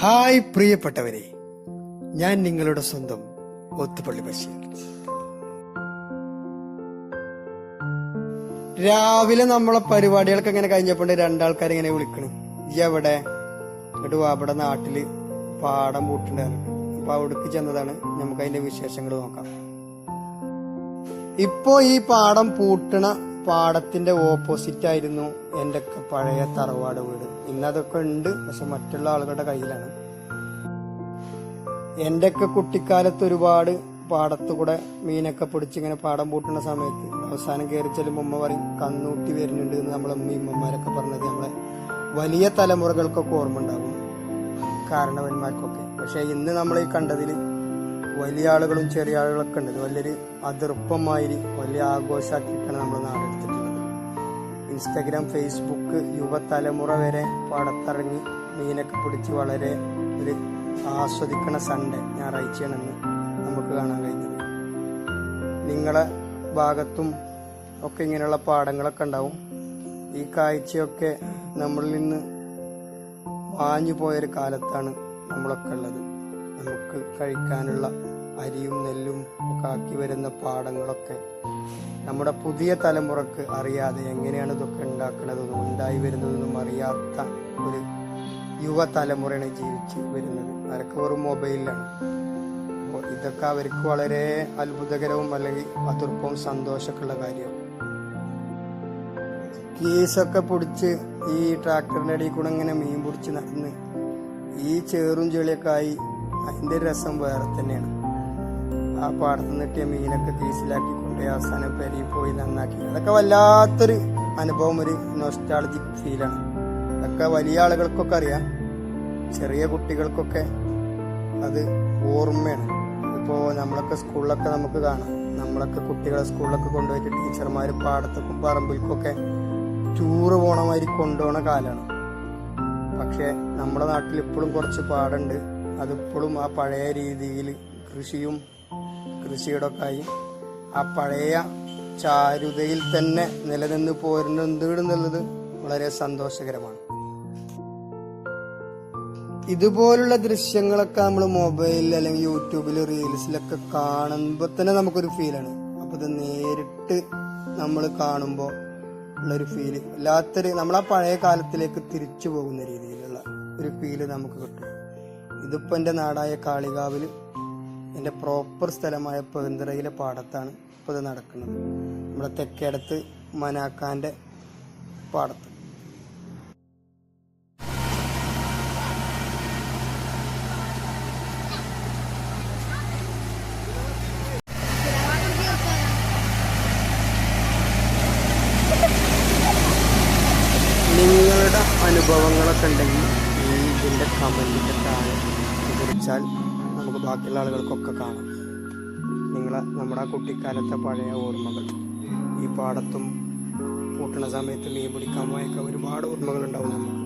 Hi പ്രിയപ്പെട്ടവരെ ഞാൻ നിങ്ങളുടെ സ്വന്തം ഒത്തുപള്ളി ബഷീർ. രാവിലെ നമ്മളെ പരിപാടികൾക്ക് ഇങ്ങനെ കഴിഞ്ഞപ്പോണ്ട് രണ്ടാൾക്കാർ ഇങ്ങനെ വിളിക്കണം. ഈ എവിടെ എന്നിട്ട് വാ ഇവിടെ നാട്ടിൽ പാടം പൂട്ടുണ്ടായിരുന്നു. അപ്പൊ അവിടേക്ക് ചെന്നതാണ്. നമുക്ക് അതിന്റെ വിശേഷങ്ങൾ നോക്കാം. ഇപ്പോ ഈ പാടം പൂട്ടണ പാടത്തിന്റെ ഓപ്പോസിറ്റ് ആയിരുന്നു എന്റെ ഒക്കെ പഴയ തറവാട് വീട്. ഇന്നതൊക്കെ ഉണ്ട് പക്ഷെ മറ്റുള്ള ആളുകളുടെ കയ്യിലാണ്. എന്റെ ഒക്കെ കുട്ടിക്കാലത്ത് ഒരുപാട് പാടത്തു കൂടെ മീനൊക്കെ പിടിച്ച് ഇങ്ങനെ പാടം പൂട്ടുന്ന സമയത്ത് അവസാനം കയറി ചെല്ലുമ്പോൾ ഉമ്മ പറയും കണ്ണൂട്ടി വരുന്നുണ്ട് എന്ന് നമ്മളെ ഉമ്മയും ഉമ്മമാരൊക്കെ പറഞ്ഞത് നമ്മളെ വലിയ തലമുറകൾക്കൊക്കെ ഓർമ്മ ഉണ്ടാകും. കാരണവന്മാർക്കൊക്കെ. പക്ഷെ ഇന്ന് നമ്മൾ ഈ കണ്ടതിൽ വലിയ ആളുകളും ചെറിയ ആളുകളൊക്കെ ഉണ്ട്. ഇത് വലിയൊരു അതിർപ്പമായി വലിയ ആഘോഷമാക്കിയിട്ടാണ് നമ്മൾ നാടെടുത്തിട്ടുള്ളത് ഇൻസ്റ്റാഗ്രാം ഫേസ്ബുക്ക് യുവതലമുറ വരെ പാടത്തിറങ്ങി മീനൊക്കെ പിടിച്ച് വളരെ ഒരു ആസ്വദിക്കണ സൺഡേ ഞായറാഴ്ചയാണെന്ന് നമുക്ക് കാണാൻ കഴിഞ്ഞത്. നിങ്ങളെ ഭാഗത്തും ഒക്കെ ഇങ്ങനെയുള്ള പാടങ്ങളൊക്കെ ഉണ്ടാവും. ഈ കാഴ്ചയൊക്കെ നമ്മളിൽ നിന്ന് മാഞ്ഞു പോയൊരു കാലത്താണ് നമ്മളൊക്കെ ഉള്ളത്. നമുക്ക് കഴിക്കാനുള്ള അരിയും നെല്ലും ഒക്കെ ആക്കി വരുന്ന പാടങ്ങളൊക്കെ നമ്മുടെ പുതിയ തലമുറയ്ക്ക് അറിയാതെ എങ്ങനെയാണ് ഇതൊക്കെ ഉണ്ടാക്കുന്നതെന്നും ഉണ്ടായി വരുന്നതെന്നും അറിയാത്ത ഒരു യുവതലമുറയാണ് ജീവിച്ച് വരുന്നത്. അവരൊക്കെ വെറും മൊബൈലിലാണ്. അപ്പോൾ ഇതൊക്കെ അവർക്ക് വളരെ അത്ഭുതകരവും അല്ലെങ്കിൽ അതിർപ്പവും സന്തോഷമൊക്കെ ഉള്ള കാര്യമാണ്. കേസൊക്കെ പിടിച്ച് ഈ ട്രാക്ടറിന്റെ അടിയിൽ കൂടെ ഇങ്ങനെ മീൻ പിടിച്ച് നടന്ന് ഈ ചേറും ചെളിയൊക്കെ ആയി അതിന്റെ രസം വേറെ തന്നെയാണ്. ആ പാടത്ത് നിട്ടിയ മീനൊക്കെ തീസിലാക്കി കൊണ്ടുപോയി അവസാനം പെരി പോയി നന്നാക്കി. അതൊക്കെ വല്ലാത്തൊരു അനുഭവം ഒരു നൊസ്റ്റാളജിക് ഫീലാണ് അതൊക്കെ വലിയ ആളുകൾക്കൊക്കെ അറിയാം. ചെറിയ കുട്ടികൾക്കൊക്കെ അത് ഓർമ്മയാണ്. ഇപ്പോൾ നമ്മളൊക്കെ സ്കൂളിലൊക്കെ നമുക്ക് കാണാം. നമ്മളൊക്കെ കുട്ടികളെ സ്കൂളിലൊക്കെ കൊണ്ടുപോയിട്ട് ടീച്ചർമാർ പാടത്തേക്കും പറമ്പിൽക്കൊക്കെ ടൂറ് പോണമാതിരി കൊണ്ടുപോണ കാലമാണ് പക്ഷേ നമ്മുടെ നാട്ടിൽ ഇപ്പോഴും കുറച്ച് പാടുണ്ട്. അതിപ്പോഴും ആ പഴയ രീതിയിൽ കൃഷിയും കൃഷിയുടെ ഒക്കെ ആയി ആ പഴയ ചാരുതയിൽ തന്നെ നിലനിന്ന് പോരുന്നുണ്ട് എന്നുള്ളത് വളരെ സന്തോഷകരമാണ്. ഇതുപോലുള്ള ദൃശ്യങ്ങളൊക്കെ നമ്മൾ മൊബൈലിൽ അല്ലെങ്കിൽ യൂട്യൂബിൽ റീൽസിലൊക്കെ കാണുമ്പോൾ തന്നെ നമുക്കൊരു ഫീലാണ്. അപ്പൊ ഇത് നേരിട്ട് നമ്മൾ കാണുമ്പോൾ ഉള്ളൊരു ഫീൽ. വല്ലാത്തൊരു നമ്മൾ ആ പഴയ കാലത്തിലേക്ക് തിരിച്ചു പോകുന്ന രീതിയിലുള്ള ഒരു ഫീൽ നമുക്ക് കിട്ടും. ഇതിപ്പോൾ എന്റെ നാടായ കാളികാവിൽ എന്റെ പ്രോപ്പർ സ്ഥലമായ പെന്തറയിലെ പാടത്താണ് ഇപ്പോൾ ഇത് നടക്കുന്നത്. നമ്മുടെ തെക്കേടത്ത് മനാക്കാന്റെ പാടത്ത്. നിങ്ങളുടെ അനുഭവങ്ങളൊക്കെ ഉണ്ടെങ്കിൽ ഈ ഇതിന്റെ കമന്റിന്റെ താഴെ കുറിച്ചാൽ നമുക്ക് ബാക്കിയുള്ള ആളുകൾക്കൊക്കെ കാണാം. നിങ്ങൾ നമ്മുടെ കുട്ടിക്കാലത്തെ പഴയ ഓർമ്മകൾ. ഈ പാടത്തും പൂട്ടണ സമയത്ത് മീൻ പിടിക്കാൻ പോയൊക്കെ ഒരുപാട് ഓർമ്മകളുണ്ടാവും നമുക്ക്.